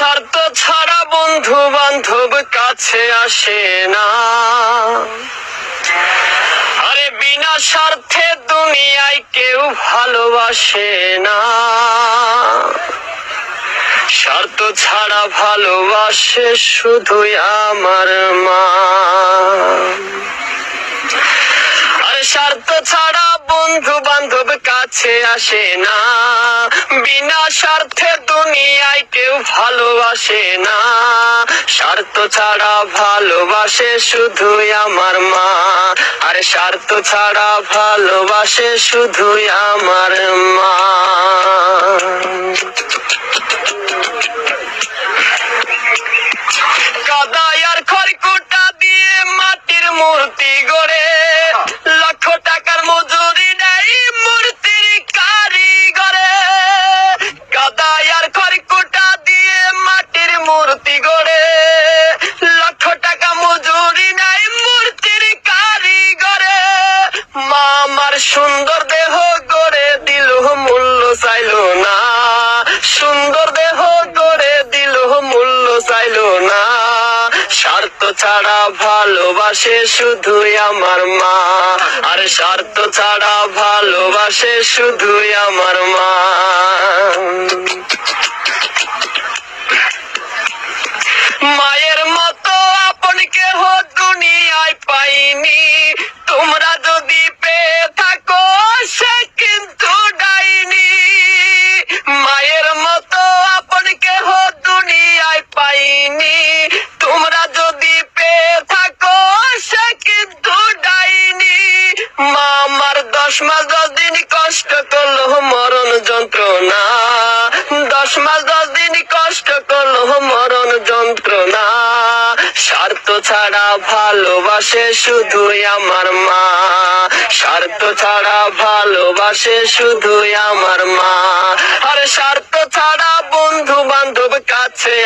স্বার্থ ছাড়া বন্ধু বান্ধব কাছে আসে না। আরে বিনা স্বার্থে দুনিয়ায় কেউ ভালোবাসে না। স্বার্থ ছাড়া ভালোবাসে শুধুই আমার মা। আরে স্বার্থ ছাড়া বন্ধু বান্ধব কাছে আসে না। বিনা স্বার্থে দুনিয়ায় কেউ ভালোবাসে না। স্বার্থ ছাড়া ভালোবাসে শুধুই আমার মা। আরে স্বার্থ ছাড়া ভালোবাসে শুধুই আমার মা। না। স্বার্থ ছাড়া ভালোবাসে শুধুই আমার মা। আর স্বার্থ ছাড়া ভালোবাসে শুধুই আমার মা। মা আমার দশ মাস, দশ দিন কষ্ট করল মরণ যন্ত্রণা। দশ মাস, দশ দিন কষ্ট করল মরণ যন্ত্রণা। স্বার্থ ছাড়া ভালোবাসে শুধুই আমার মা। স্বার্থ ছাড়া ভালোবাসে শুধুই আমার মা। আর স্বার্থ ছাড়া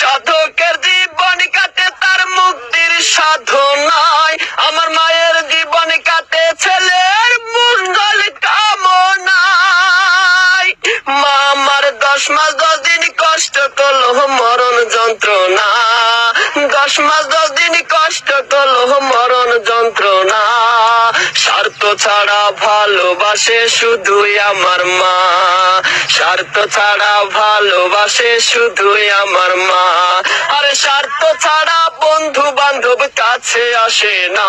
সাধকের জীবন তার মুক্তির আমার মায়ের ছেলের মঙ্গল মা আমার দশ মাস, দশ দিন কষ্ট করল মরণ যন্ত্রণা। দশ মাস, দশ দিন কষ্ট করল মরণ যন্ত্রণা। ছাড়া ভালোবাসে শুধুই আমার মা। স্বার্থ ছাড়া ভালোবাসে শুধুই আমার মা। আরে স্বার্থ ছাড়া বন্ধু বান্ধব কাছে আসে না।